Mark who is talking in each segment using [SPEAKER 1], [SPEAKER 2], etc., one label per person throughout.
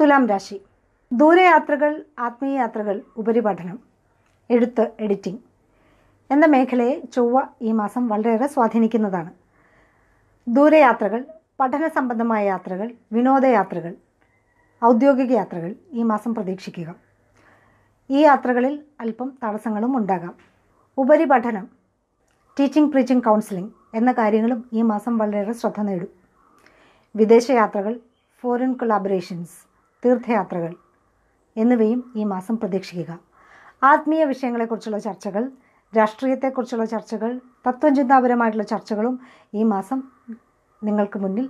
[SPEAKER 1] തുലാം രാശി. ദൂരയാത്രകൾ ആത്മീയ യാത്രകൾ ഉപരിപഠനം എഴുത്ത് എഡിറ്റിംഗ് എന്ന മേഖലയെ ചൊവ്വ ഈ മാസം വളരെയേറെ സ്വാധീനിക്കുന്നതാണ്. ദൂരയാത്രകൾ പഠന സംബന്ധമായ യാത്രകൾ വിനോദയാത്രകൾ ഔദ്യോഗിക യാത്രകൾ ഈ മാസം പ്രതീക്ഷിക്കുക. ഈ യാത്രകളിൽ അല്പം തടസ്സങ്ങളും ഉണ്ടാകാം. ഉപരിപഠനം ടീച്ചിങ് പ്രീച്ചിങ് കൗൺസിലിംഗ് എന്ന കാര്യങ്ങളും ഈ മാസം വളരെയേറെ ശ്രദ്ധ നേടും. വിദേശയാത്രകൾ ഫോറിൻ കൊളാബറേഷൻസ് തീർത്ഥയാത്രകൾ എന്നിവയും ഈ മാസം പ്രതീക്ഷിക്കുക. ആത്മീയ വിഷയങ്ങളെക്കുറിച്ചുള്ള ചർച്ചകൾ രാഷ്ട്രീയത്തെക്കുറിച്ചുള്ള ചർച്ചകൾ തത്വചിന്താപരമായിട്ടുള്ള ചർച്ചകളും ഈ മാസം നിങ്ങൾക്ക് മുന്നിൽ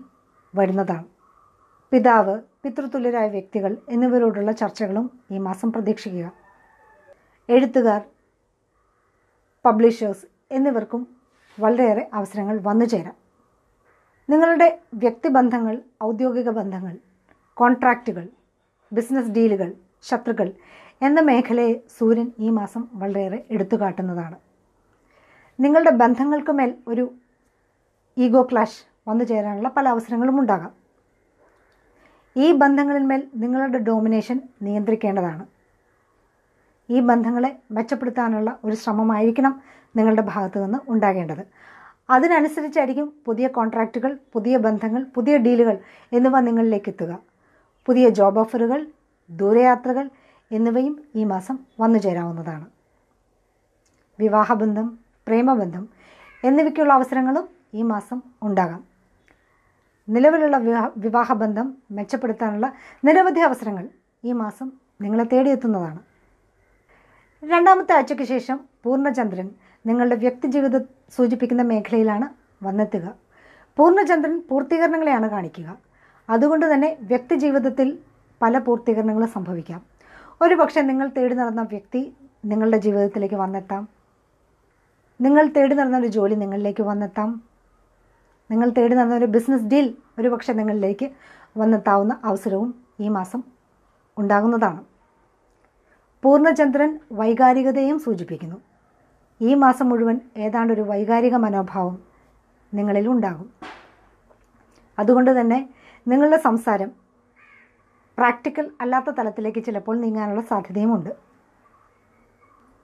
[SPEAKER 1] വരുന്നതാണ്. പിതാവ് പിതൃതുല്യരായ വ്യക്തികൾ എന്നിവരോടുള്ള ചർച്ചകളും ഈ മാസം പ്രതീക്ഷിക്കുക. എഴുത്തുകാർ പബ്ലിഷേഴ്സ് എന്നിവർക്കും വളരെയേറെ അവസരങ്ങൾ വന്നു ചേരാം. നിങ്ങളുടെ വ്യക്തിബന്ധങ്ങൾ ഔദ്യോഗിക ബന്ധങ്ങൾ കോൺട്രാക്റ്റുകൾ ബിസിനസ് ഡീലുകൾ ശത്രുക്കൾ എന്ന മേഖലയെ സൂര്യൻ ഈ മാസം വളരെയേറെ എടുത്തുകാട്ടുന്നതാണ്. നിങ്ങളുടെ ബന്ധങ്ങൾക്ക് മേൽ ഒരു ഈഗോ ക്ലാഷ് വന്നു ചേരാനുള്ള പല അവസരങ്ങളും ഉണ്ടാകാം. ഈ ബന്ധങ്ങളിന്മേൽ നിങ്ങളുടെ ഡോമിനേഷൻ നിയന്ത്രിക്കേണ്ടതാണ്. ഈ ബന്ധങ്ങളെ മെച്ചപ്പെടുത്താനുള്ള ഒരു ശ്രമമായിരിക്കണം നിങ്ങളുടെ ഭാഗത്തു നിന്ന് ഉണ്ടാകേണ്ടത്. അതിനനുസരിച്ചായിരിക്കും പുതിയ കോൺട്രാക്റ്റുകൾ പുതിയ ബന്ധങ്ങൾ പുതിയ ഡീലുകൾ എന്നിവ നിങ്ങളിലേക്ക് എത്തുക. പുതിയ ജോബ് ഓഫറുകൾ ദൂരയാത്രകൾ എന്നിവയും ഈ മാസം വന്നു ചേരാവുന്നതാണ്. വിവാഹബന്ധം പ്രേമബന്ധം എന്നിവയ്ക്കുള്ള അവസരങ്ങളും ഈ മാസം ഉണ്ടാകാം. നിലവിലുള്ള വിവാഹ വിവാഹബന്ധം മെച്ചപ്പെടുത്താനുള്ള നിരവധി അവസരങ്ങൾ ഈ മാസം നിങ്ങളെ തേടിയെത്തുന്നതാണ്. രണ്ടാമത്തെ ആഴ്ചയ്ക്ക് ശേഷം പൂർണചന്ദ്രൻ നിങ്ങളുടെ വ്യക്തിജീവിതം സൂചിപ്പിക്കുന്ന മേഖലയിലാണ് വന്നെത്തുക. പൂർണചന്ദ്രൻ പൂർത്തീകരണങ്ങളെയാണ് കാണിക്കുക. അതുകൊണ്ട് തന്നെ വ്യക്തി ജീവിതത്തിൽ പല പൂർത്തീകരണങ്ങളും സംഭവിക്കാം. ഒരു പക്ഷേ നിങ്ങൾ തേടി നടന്ന വ്യക്തി നിങ്ങളുടെ ജീവിതത്തിലേക്ക് വന്നെത്താം. നിങ്ങൾ തേടി നടന്ന ഒരു ജോലി നിങ്ങളിലേക്ക് വന്നെത്താം. നിങ്ങൾ തേടി നടന്ന ഒരു ബിസിനസ് ഡീൽ ഒരു പക്ഷേ നിങ്ങളിലേക്ക് വന്നെത്താവുന്ന അവസരവും ഈ മാസം ഉണ്ടാകുന്നതാണ്. പൂർണചന്ദ്രൻ വൈകാരികതയും സൂചിപ്പിക്കുന്നു. ഈ മാസം മുഴുവൻ ഏതാണ്ട് ഒരു വൈകാരിക മനോഭാവം നിങ്ങളിൽ ഉണ്ടാകും. അതുകൊണ്ട് തന്നെ നിങ്ങളുടെ സംസാരം പ്രാക്ടിക്കൽ അല്ലാത്ത തലത്തിലേക്ക് ചിലപ്പോൾ നീങ്ങാനുള്ള സാധ്യതയുമുണ്ട്.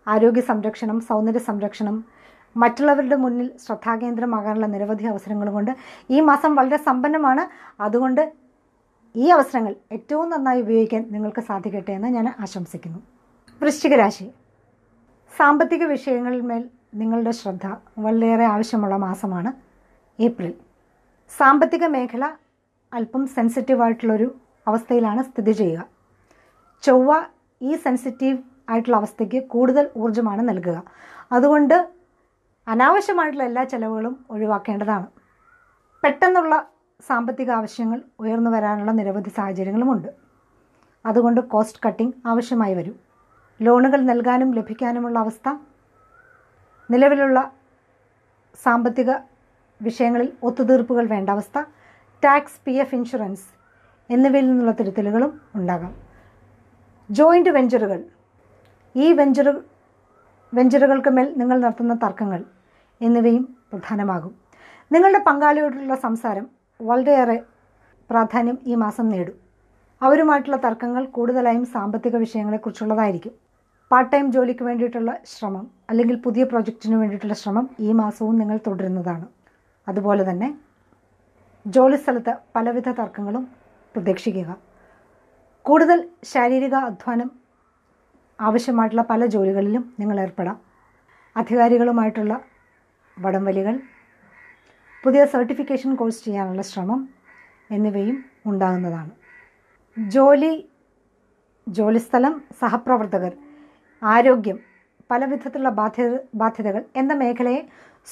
[SPEAKER 1] ആരോഗ്യ സംരക്ഷണം സൗന്ദര്യ സംരക്ഷണം മറ്റുള്ളവരുടെ മുന്നിൽ ശ്രദ്ധാകേന്ദ്രമാകാനുള്ള നിരവധി അവസരങ്ങൾ കൊണ്ട് ഈ മാസം വളരെ സമ്പന്നമാണ്. അതുകൊണ്ട് ഈ അവസരങ്ങൾ ഏറ്റവും നന്നായി ഉപയോഗിക്കാൻ നിങ്ങൾക്ക് സാധിക്കട്ടെ എന്ന് ഞാൻ ആശംസിക്കുന്നു. വൃശ്ചിക രാശി. സാമ്പത്തിക വിഷയങ്ങളിന്മേൽ നിങ്ങളുടെ ശ്രദ്ധ വളരെയേറെ ആവശ്യമുള്ള മാസമാണ് ഏപ്രിൽ. സാമ്പത്തിക മേഖല അല്പം സെൻസിറ്റീവ് സെൻസിറ്റീവായിട്ടുള്ളൊരു അവസ്ഥയിലാണ് സ്ഥിതി ചെയ്യുക. ചൊവ്വ ഈ സെൻസിറ്റീവ് ആയിട്ടുള്ള അവസ്ഥയ്ക്ക് കൂടുതൽ ഊർജമാണ് നൽകുക. അതുകൊണ്ട് അനാവശ്യമായിട്ടുള്ള എല്ലാ ചെലവുകളും ഒഴിവാക്കേണ്ടതാണ്. പെട്ടെന്നുള്ള സാമ്പത്തിക ആവശ്യങ്ങൾ ഉയർന്നു വരാനുള്ള നിരവധി സാഹചര്യങ്ങളുമുണ്ട് അതുകൊണ്ട് കോസ്റ്റ് കട്ടിംഗ് ആവശ്യമായി വരും. ലോണുകൾ നൽകാനും ലഭിക്കാനുമുള്ള അവസ്ഥ. നിലവിലുള്ള സാമ്പത്തിക വിഷയങ്ങളിൽ ഒത്തുതീർപ്പുകൾ വേണ്ട അവസ്ഥ. ടാക്സ് പി എഫ് ഇൻഷുറൻസ് എന്നിവയിൽ നിന്നുള്ള തിരുത്തലുകളും ഉണ്ടാകാം. ജോയിന്റ് വെഞ്ചറുകൾ ഈ വെഞ്ചറു വെഞ്ചറുകൾക്ക് മേൽ നിങ്ങൾ നടത്തുന്ന തർക്കങ്ങൾ എന്നിവയും പ്രധാനമാകും. നിങ്ങളുടെ പങ്കാളിയോടുള്ള സംസാരം വളരെയേറെ പ്രാധാന്യം ഈ മാസം നേടും. അവരുമായിട്ടുള്ള തർക്കങ്ങൾ കൂടുതലായും സാമ്പത്തിക വിഷയങ്ങളെക്കുറിച്ചുള്ളതായിരിക്കും. പാർട്ട് ടൈം ജോലിക്ക് വേണ്ടിയിട്ടുള്ള ശ്രമം അല്ലെങ്കിൽ പുതിയ പ്രോജക്റ്റിന് വേണ്ടിയിട്ടുള്ള ശ്രമം ഈ മാസവും നിങ്ങൾ തുടരുന്നതാണ്. അതുപോലെ തന്നെ ജോലിസ്ഥലത്ത് പലവിധ തർക്കങ്ങളും പ്രതീക്ഷിക്കുക. കൂടുതൽ ശാരീരിക അധ്വാനം ആവശ്യമായിട്ടുള്ള പല ജോലികളിലും നിങ്ങൾ ഏർപ്പെടാം. അധികാരികളുമായിട്ടുള്ള വടംവലികൾ പുതിയ സർട്ടിഫിക്കേഷൻ കോഴ്സ് ചെയ്യാനുള്ള ശ്രമം എന്നിവയും ഉണ്ടാകുന്നതാണ്. ജോലി ജോലിസ്ഥലം സഹപ്രവർത്തകർ ആരോഗ്യം പലവിധത്തിലുള്ള ബാധ്യത ബാധ്യതകൾ എന്ന മേഖലയെ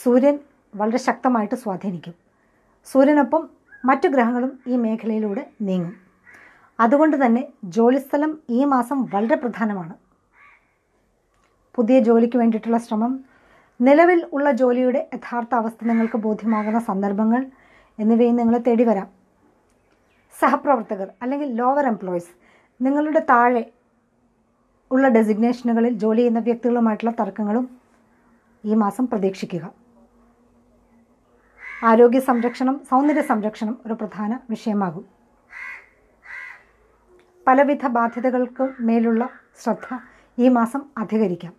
[SPEAKER 1] സൂര്യൻ വളരെ ശക്തമായിട്ട് സ്വാധീനിക്കും. സൂര്യനൊപ്പം മറ്റു ഗ്രഹങ്ങളും ഈ മേഖലയിലൂടെ നീങ്ങും. അതുകൊണ്ട് തന്നെ ജോലിസ്ഥലം ഈ മാസം വളരെ പ്രധാനമാണ്. പുതിയ ജോലിക്ക് വേണ്ടിയിട്ടുള്ള ശ്രമം നിലവിൽ ഉള്ള ജോലിയുടെ യഥാർത്ഥ അവസ്ഥ നിങ്ങൾക്ക് ബോധ്യമാകുന്ന സന്ദർഭങ്ങൾ എന്നിവയും നിങ്ങളെ തേടി വരാം. സഹപ്രവർത്തകർ അല്ലെങ്കിൽ ലോവർ എംപ്ലോയീസ് നിങ്ങളുടെ താഴെ ഉള്ള ഡെസിഗ്നേഷനുകളിൽ ജോലി ചെയ്യുന്ന വ്യക്തികളുമായിട്ടുള്ള തർക്കങ്ങളും ഈ മാസം പ്രതീക്ഷിക്കുക. ആരോഗ്യ സംരക്ഷണം സൗന്ദര്യ സംരക്ഷണം ഒരു പ്രധാന വിഷയമാകും. പലവിധ ബാധ്യതകൾക്ക് മേലുള്ള ശ്രദ്ധ ഈ മാസം അധികരിക്കാം.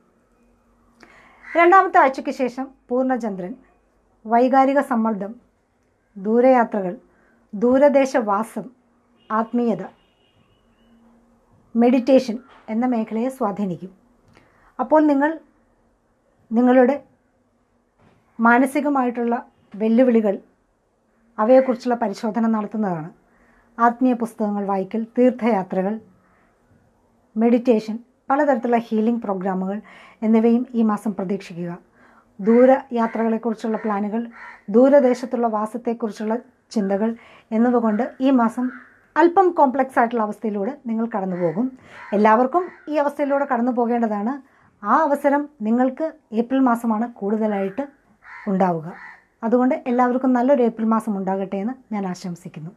[SPEAKER 1] രണ്ടാമത്തെ ആഴ്ചയ്ക്ക് ശേഷം പൂർണചന്ദ്രൻ വൈകാരിക സമ്മർദ്ദം ദൂരയാത്രകൾ ദൂരദേശവാസം ആത്മീയത മെഡിറ്റേഷൻ എന്ന മേഖലയെ സ്വാധീനിക്കും. അപ്പോൾ നിങ്ങൾ നിങ്ങളുടെ മാനസികമായിട്ടുള്ള വെല്ലുവിളികൾ അവയെക്കുറിച്ചുള്ള പരിശോധന നടത്തുന്നതാണ്. ആത്മീയ പുസ്തകങ്ങൾ വായിക്കൽ തീർത്ഥയാത്രകൾ മെഡിറ്റേഷൻ പലതരത്തിലുള്ള ഹീലിംഗ് പ്രോഗ്രാമുകൾ എന്നിവയും ഈ മാസം പ്രതീക്ഷിക്കുക. ദൂര യാത്രകളെക്കുറിച്ചുള്ള പ്ലാനുകൾ ദൂരദേശത്തുള്ള വാസത്തെക്കുറിച്ചുള്ള ചിന്തകൾ എന്നിവ കൊണ്ട് ഈ മാസം അല്പം കോംപ്ലക്സ് ആയിട്ടുള്ള അവസ്ഥയിലൂടെ നിങ്ങൾ കടന്നു പോകും എല്ലാവർക്കും ഈ അവസ്ഥയിലൂടെ കടന്നു പോകേണ്ടതാണ് ആ അവസരം നിങ്ങൾക്ക് ഏപ്രിൽ മാസമാണ് കൂടുതലായിട്ട് ഉണ്ടാവുക. അതുകൊണ്ട് എല്ലാവർക്കും നല്ലൊരു ഏപ്രിൽ മാസം ഉണ്ടാകട്ടെ എന്ന് ഞാൻ ആശംസിക്കുന്നു.